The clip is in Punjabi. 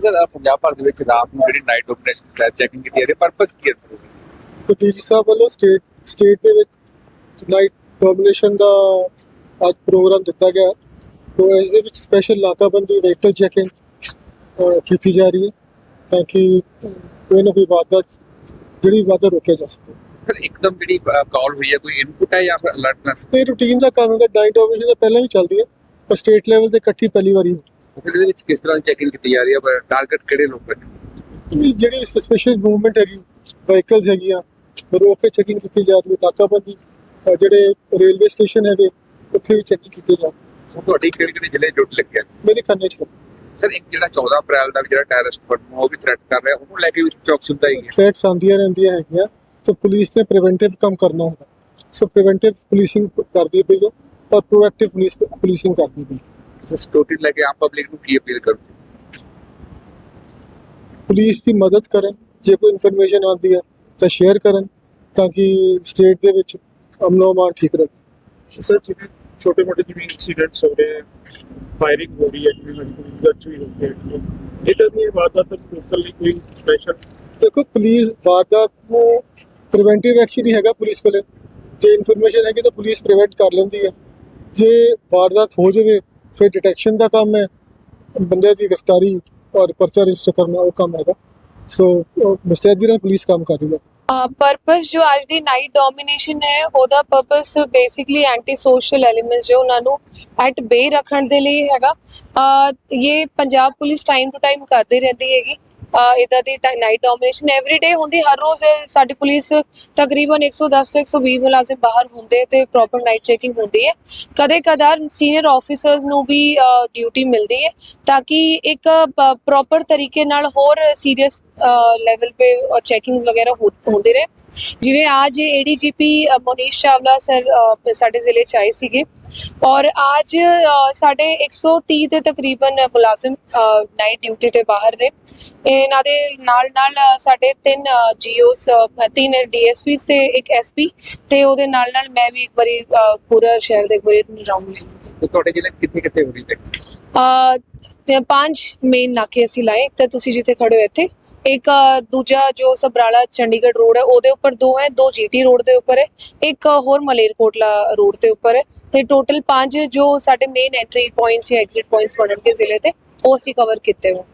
ਸਰ ਪੰਜਾਬ ਭਰ ਦੇ ਵਿੱਚ ਰਾਤ ਨੂੰ ਜਿਹੜੀ ਨਾਈਟ ਡੋਮੀਨੇਸ਼ਨ ਚੈਕਿੰਗ ਕੀਤੀ ਜਾ ਰਹੀ ਹੈ ਪਰਪਸ ਕੀ ਹੈ ਸੋ ਡੀਜੀ ਸਾਹਿਬ ਵੱਲੋਂ ਸਟੇਟ ਸਟੇਟ ਦੇ ਵਿੱਚ ਨਾਈਟ ਡੋਮੀਨੇਸ਼ਨ ਦਾ ਅੱਜ ਪ੍ਰੋਗਰਾਮ ਦਿੱਤਾ ਗਿਆ ਤੋ ਇਸ ਦੇ ਵਿੱਚ ਸਪੈਸ਼ਲ ਨਾਕਾਬੰਦੀ ਵਹੀਕਲ ਚੈਕਿੰਗ ਕੀਤੀ ਜਾ ਰਹੀ ਹੈ ਤਾਂ ਕਿ ਕੋਈ ਨਾ ਕੋਈ ਵਾਰਦਾਤ ਜਿਹੜੀ ਵਾਰਦਾਤ ਰੋਕਿਆ ਜਾ ਸਕੇ। ਸਰ ਇੱਕਦਮ ਜਿਹੜੀ ਕਾਲ ਹੋਈ ਹੈ ਕੋਈ ਇਨਪੁਟ ਹੈ ਜਾਂ ਫਿਰ ਅਲਰਟਨੈਸ ਇਹ ਰੂਟੀਨ ਦਾ ਕੰਮ ਹੈਗਾ ਨਾਈਟ ਡੋਮੀਨੇਸ਼ਨ ਤਾਂ ਪਹਿਲਾਂ ਵੀ ਚੱਲਦੀ ਹੈ ਪਰ ਸਟੇਟ ਲੈਵਲ ਤੇ ਇਕੱਠੀ ਪਹਿਲੀ ਵਾਰੀ ਹੋਈ ਫਿਰ ਇਹਦੇ ਵਿੱਚ ਕਿਸ ਤਰ੍ਹਾਂ ਦੀ ਚੈਕਿੰਗ ਕੀਤੀ ਜਾ ਰਹੀ ਹੈ? ਟਾਰਗੇਟ ਕਿਹੜੇ ਲੋਕ ਨੇ? ਇਹ ਜਿਹੜੀ ਸਸਪੀਸ਼ੀਅਸ ਮੂਵਮੈਂਟ ਹੈਗੀ ਵਹੀਕਲਸ ਹੈਗੀਆਂ ਰੋਕ ਕੇ ਚੈਕਿੰਗ ਕੀਤੀ ਜਾ ਰਹੀ ਹੈ ਨਾਕਾਬੰਦੀ ਜਿਹੜੇ ਰੇਲਵੇ ਸਟੇਸ਼ਨ ਹੈਗੇ ਉੱਥੇ ਵੀ ਚੈਕਿੰਗ ਕੀਤੀ ਜਾ ਹੈ। ਸੋ ਤੁਹਾਡੀ ਕਿਹੜੇ ਕਿਹੜੇ ਜ਼ਿਲ੍ਹੇ ਜੁੜ ਲੱਗਿਆ ਮੇਰੇ ਖੰਨੇ ਚ ਸਰ ਇੱਕ ਜਿਹੜਾ 14 ਅਪ੍ਰੈਲ ਦਾ ਜਿਹੜਾ ਟੈਰਰਿਸਟ ਫਟਮ ਉਹ ਵੀ ਥ੍ਰੈਟ ਕਰ ਰਿਹਾ ਉਹਨੂੰ ਲੈ ਕੇ ਵੀ ਚੌਕਸੀ ਵਧਾਈ ਗਈ ਥ੍ਰੈਟਸ ਆਉਂਦੀਆਂ ਰਹਿੰਦੀਆਂ ਹੈਗੀਆਂ ਤਾਂ ਪੁਲਿਸ ਨੇ ਪ੍ਰੀਵੈਂਟਿਵ ਕੰਮ ਕਰਨਾ ਹੈਗਾ। ਸੋ ਪ੍ਰੀਵੈਂਟਿਵ ਪੁਲਿਸਿੰਗ ਕਰਦੀ ਪਈ ਹੈ ਔਰ ਪ੍ਰੋਐਕਟਿਵ ਪੁਲਿਸ ਪੁਲਿਸਿੰਗ ਕਰਦੀ ਪਈ ਹੈ। ਸਿਕਿਉਰਿਟੀ ਲੈ ਕੇ ਆਮ ਪਬਲਿਕ ਨੂੰ ਕੀ ਅਪੀਲ ਕਰੋ ਪੁਲਿਸ ਦੀ ਮਦਦ ਕਰਨ ਜੇ ਕੋਈ ਇਨਫੋਰਮੇਸ਼ਨ ਆਉਂਦੀ ਹੈ ਤਾਂ ਸ਼ੇਅਰ ਕਰਨ ਤਾਂ ਕਿ ਸਟੇਟ ਦੇ ਵਿੱਚ ਅਮਨੋ ਅਮਾਨ ਠੀਕ ਰਹੇ। ਸਰ ਜਿਵੇਂ ਛੋਟੇ ਮੋਟੇ ਜਿਵੇਂ ਇਨਸੀਡੈਂਟਸ ਹੋ ਰਹੇ ਫਾਇਰਿੰਗ ਹੋ ਰਹੀ ਹੈ ਜਿਵੇਂ ਵਿੱਚ ਵੀ ਹੋ ਰਹੀ ਹੈ ਇਹ ਤਾਂ ਨਹੀਂ ਵਾਰਦਾਤ ਲੋਕਲ ਲਈ ਕੋਈ ਸਪੈਸ਼ਲ ਦੇਖੋ ਪੁਲਿਸ ਵਾਰਦਾਤ ਨੂੰ ਪ੍ਰੀਵੈਂਟਿਵ ਐਕਸ਼ਨ ਹੀ ਹੈਗਾ ਪੁਲਿਸ ਕੋਲੇ। ਜੇ ਇਨਫੋਰਮੇਸ਼ਨ ਹੈਗੀ ਤਾਂ ਪੁਲਿਸ ਪ੍ਰੀਵੈਂਟ ਕਰ ਲੈਂਦੀ ਹੈ। ਜੇ ਵਾਰਦਾਤ ਹੋ ਜਾਵੇ ਫਿਰ ਡਿਟੈਕਸ਼ਨ ਦਾ ਕੰਮ ਹੈ। ਬੰਦੇ ਦੀ ਗ੍ਰਿਫਤਾਰੀ ਔਰ ਪਰਚਾ ਰਜਿਸਟਰ ਕਰਨਾ ਉਹ ਕੰਮ ਹੈਗਾ। ਸੋ ਮੁਸਤੈਦੀ ਨਾਲ ਪੁਲਿਸ ਕੰਮ ਕਰ ਰਹੀ ਹੈ। ਪਰਪਸ ਜੋ ਅੱਜ ਦੀ ਨਾਈਟ ਡੋਮੀਨੇਸ਼ਨ ਹੈ, ਉਹਦਾ purpose basically anti social elements ਜੋ ਉਹਨਾਂ ਨੂੰ ਐਟ ਬੇ ਰੱਖਣ ਦੇ ਲਈ ਹੈਗਾ। ਇਹ Punjab police time to time ਕਰਦੀ ਰਹਿੰਦੀ ਹੈਗੀ। ਅਹ ਇਹਦਾ ਦੀ ਨਾਈਟ ਡੋਮੀਨੇਸ਼ਨ ਐਵਰੀਡੇ ਹੁੰਦੀ ਹਰ ਰੋਜ਼ ਸਾਡੀ ਪੁਲਿਸ ਤਕਰੀਬਨ 110 ਤੋਂ 120 ਮੁਲਾਜ਼ਮ ਬਾਹਰ ਹੁੰਦੇ ਤੇ ਪ੍ਰੋਪਰ ਨਾਈਟ ਚੈਕਿੰਗ ਹੁੰਦੀ ਹੈ। ਕਦੇ ਕਦਾਰ ਸੀਨੀਅਰ ਆਫੀਸਰਸ ਨੂੰ ਵੀ ਡਿਊਟੀ ਮਿਲਦੀ ਹੈ ਤਾਂ ਕਿ ਇੱਕ ਪ੍ਰੋਪਰ ਤਰੀਕੇ ਨਾਲ ਹੋਰ ਸੀਰੀਅਸ ਲੈਵਲ ਪੇ ਚੈਕਿੰਗਸ ਵਗੈਰਾ ਹੋ- ਹੁੰਦੇ ਰਹੇ। ਜਿਵੇਂ ਅੱਜ ਏਡੀਜੀਪੀ ਮੋਨੀਸ਼ ਚਾਵਲਾ ਸਰ ਸਾਡੇ ਜ਼ਿਲ੍ਹੇ ਚ ਆਏ ਸੀਗੇ ਔਰ ਅੱਜ ਅ, ਸਾਡੇ 130 ਦੇ ਤਕਰੀਬਨ ਮੁਲਾਜ਼ਮ ਨਾਈਟ ਡਿਊਟੀ ਤੇ ਬਾਹਰ ਨੇ। ਇਹਨਾਂ ਦੇ ਨਾਲ ਨਾਲ ਸਾਡੇ ਤਿੰਨ ਜੀਓਸ ਤਿੰਨ ਡੀਐਸਪੀਸ ਤੇ ਇੱਕ ਐਸਪੀ ਤੇ ਉਹਦੇ ਨਾਲ ਨਾਲ ਮੈਂ ਵੀ ਇੱਕ ਵਾਰੀ ਪੂਰਾ ਸ਼ਹਿਰ ਦੇ ਇੱਕ ਵਾਰੀ ਰਾਉਂਡ ਲੈ ਲੂੰਗੀ। ਤੇ ਤੁਹਾਡੇ ਜ਼ਿਲ੍ਹੇ ਕਿੱਥੇ ਕਿੱਥੇ ਹੋ ਰਹੀ ਹੈ? ਤੇ ਪੰਜ ਮੇਨ ਨਾਕੇ ਅਸੀਂ ਲਾਏ ਤੇ ਤੁਸੀਂ ਜਿੱਥੇ ਖੜੇ ਹੋ ਇੱਥੇ। ਇੱਕ ਦੂਜਾ ਜੋ ਸਬਰਾਲਾ ਚੰਡੀਗੜ੍ਹ ਰੋਡ ਹੈ ਉਹਦੇ ਉੱਪਰ ਦੋ ਹੈ ਦੋ ਜੀਟੀ ਰੋਡ ਦੇ ਉੱਪਰ ਹੈ ਇੱਕ ਹੋਰ ਮਲੇਰਕੋਟਲਾ ਰੋਡ ਦੇ ਉੱਪਰ ਹੈ। ਤੇ ਟੋਟਲ ਪੰਜ ਜੋ ਸਾਡੇ ਮੇਨ ਐਂਟਰੀ ਪੁਆਇੰਟਸ ਜਾਂ ਐਗਜ਼ਿਟ ਪੁਆਇੰਟਸ ਬਣਨਗੇ ਜ਼ਿਲ੍ਹੇ ਤੇ ਉਹ ਅਸੀਂ ਕਵਰ ਕੀਤੇ ਹੋ